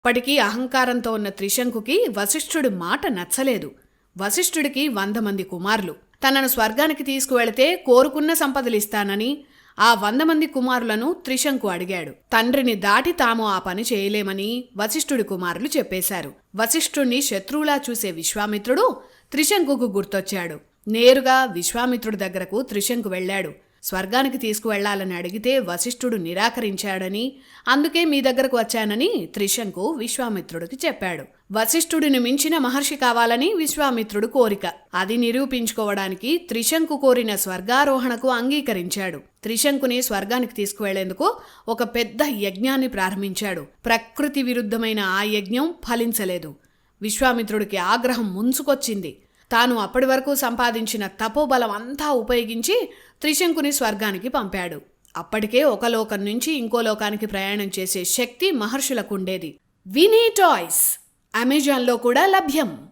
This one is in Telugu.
అప్పటికీ అహంకారంతో ఉన్న త్రిశంకుకి వశిష్ఠుడి మాట నచ్చలేదు. వశిష్ఠుడికి వంద మంది కుమారులు. తనను స్వర్గానికి తీసుకువెళితే కోరుకున్న సంపదలిస్తానని ఆ వంద మంది కుమారులను త్రిశంకు అడిగాడు. తండ్రిని దాటి తాము ఆ పని చేయలేమని వశిష్ఠుడి కుమారులు చెప్పేశారు. వశిష్ఠుణ్ణి శత్రువులా చూసే విశ్వామిత్రుడు త్రిశంకుకు గుర్తొచ్చాడు. నేరుగా విశ్వామిత్రుడి దగ్గరకు త్రిశంకు వెళ్ళాడు. స్వర్గానికి తీసుకువెళ్ళాలని అడిగితే వశిష్ఠుడు నిరాకరించాడని అందుకే మీ దగ్గరకు వచ్చానని త్రిశంకు విశ్వామిత్రుడికి చెప్పాడు. వశిష్ఠుడిని మించిన మహర్షి కావాలని విశ్వామిత్రుడు కోరిక. అది నిరూపించుకోవడానికి త్రిశంకు కోరిన స్వర్గారోహణకు అంగీకరించాడు. త్రిశంకుని స్వర్గానికి తీసుకువెళ్ళేందుకు ఒక పెద్ద యజ్ఞాన్ని ప్రారంభించాడు. ప్రకృతి విరుద్ధమైన ఆ యజ్ఞం ఫలించలేదు. విశ్వామిత్రుడికి ఆగ్రహం ముంచుకొచ్చింది. తాను అప్పటి వరకు సంపాదించిన తపోబలం అంతా ఉపయోగించి త్రిశంకుని స్వర్గానికి పంపాడు. అప్పటికే ఒక లోకం నుంచి ఇంకో లోకానికి ప్రయాణం చేసే శక్తి మహర్షులకు ఉండేది. వినీ టాయ్స్ అమెజాన్లో కూడా లభ్యం.